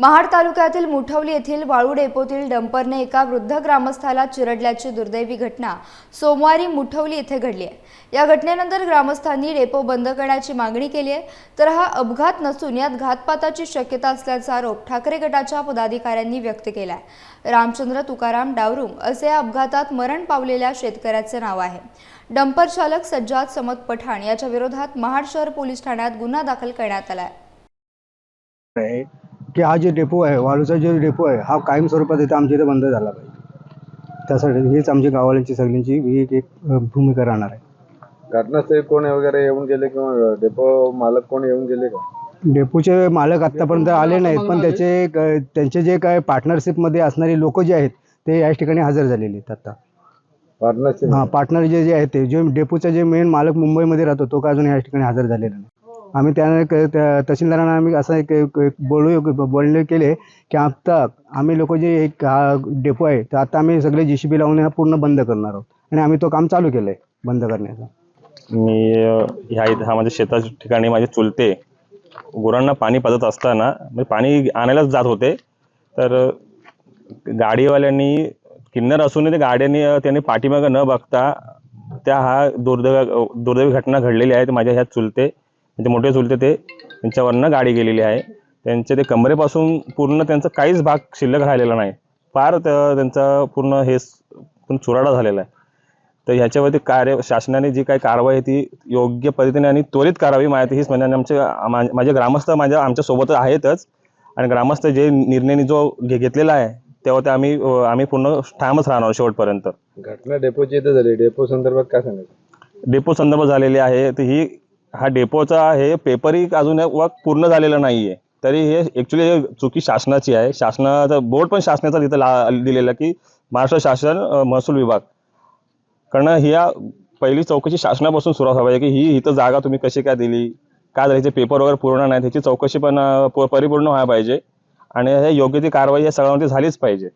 महाड तालुक्यातील मुठवली येथील वाळू डेपोतील डंपरने एका वृद्ध ग्रामस्थाला चिरडल्याची दुर्दैवी घटना सोमवारी मुठवली येथे घडली आहे. या घटनेनंतर ग्रामस्थांनी डेपो बंद करण्याची मागणी केली आहे. तर हा अपघात नसून यात घातपाताची शक्यता असल्याचा आरोप ठाकरे गटाच्या पदाधिकाऱ्यांनी व्यक्त केला आहे. रामचंद्र तुकाराम डावरुंग असे या अपघातात मरण पावलेल्या शेतकऱ्याचे नाव आहे. डंपर चालक सज्जाद समत पठाण याच्या विरोधात महाड शहर पोलीस ठाण्यात गुन्हा दाखल करण्यात आला आहे. की हा जे डेपो आहे वाळूचा जो डेपो आहे हा कायम स्वरूपात इथं आमच्या इथं बंद झाला पाहिजे. त्यासाठी हेच आमच्या गावाल्यांची सगळ्यांची ही एक एक भूमिका राहणार आहे. घटनास्थळी कोण वगैरे येऊन गेले किंवा डेपो मालक कोण येऊन गेले का? डेपोचे मालक आत्तापर्यंत आले नाहीत पण त्याचे क- त्यांचे जे काय पार्टनरशिपमध्ये असणारे लोक जे आहेत ते याच ठिकाणी हजर झालेले आहेत आता. पार्टनरशिप? हां पार्टनर जे जे आहेत ते जे डेपोचा जे मेन मालक मुंबईमध्ये राहतो तो का अजून याच ठिकाणी हजर झालेला नाही. आम्ही त्याने त्या तहसीलदारांना आम्ही असं एक बोलू बोलणे केले की आता आम्ही लोक जे एक हा डेपो आहे तर आता आम्ही सगळे जी सी बी लावून हा पूर्ण बंद करणार आहोत. आणि आम्ही तो काम चालू केलं आहे बंद करण्याचं. मी ह्या इथं हा माझ्या शेताच्या ठिकाणी माझे चुलते गुरांना पाणी पाजत असताना म्हणजे पाणी आणायलाच जात होते तर गाडीवाल्यांनी किन्नर असूनही ते गाड्यांनी त्यांनी पाठीमागं न बघता त्या हा दुर्दैव दुर्दैवी घटना घडलेली आहे. माझ्या ह्या चुलते त्यांचे मोठे चुलते ते त्यांच्यावरनं गाडी गेलेली आहे. त्यांचे ते कमरेपासून पूर्ण त्यांचा काहीच भाग शिल्लक राहिलेला नाही. फार त्या- त्यांचा पूर्ण हे चुराडा झालेला आहे. तर ह्याच्यावरती कार्य शासनाने जी काही कारवाई आहे ती योग्य पद्धतीने आणि त्वरित करावी माहिती हीच म्हणजे आमचे माझे ग्रामस्थ माझ्या आमच्यासोबत आहेतच. आणि ग्रामस्थ जे निर्णय जो घे घेतलेला आहे तेव्हा ते आम्ही आम्ही पूर्ण ठामच राहणार शेवटपर्यंत. घटना डेपोची इथं झाली. डेपो संदर्भात काय सांगायचं? डेपो संदर्भ झालेली आहे. तर ही हा डेपोचा हे पेपरही अजून वर्क पूर्ण झालेलं नाही आहे तरी हे ॲक्च्युली चुकी शासनाची आहे. शासनाचा बोर्ड पण शासनाचा तिथं ला दिलेला की महाराष्ट्र शासन महसूल विभाग. कारण ह्या पहिली चौकशी शासनापासून सुरुवात आहे की ही इथं जागा तुम्ही कशी काय दिली? काय झाली? ह्याचे पेपर वगैरे पूर्ण नाही त्याची चौकशी पण परिपूर्ण व्हायला पाहिजे. आणि हे योग्य ती कारवाई या सगळ्यामध्ये झालीच पाहिजे.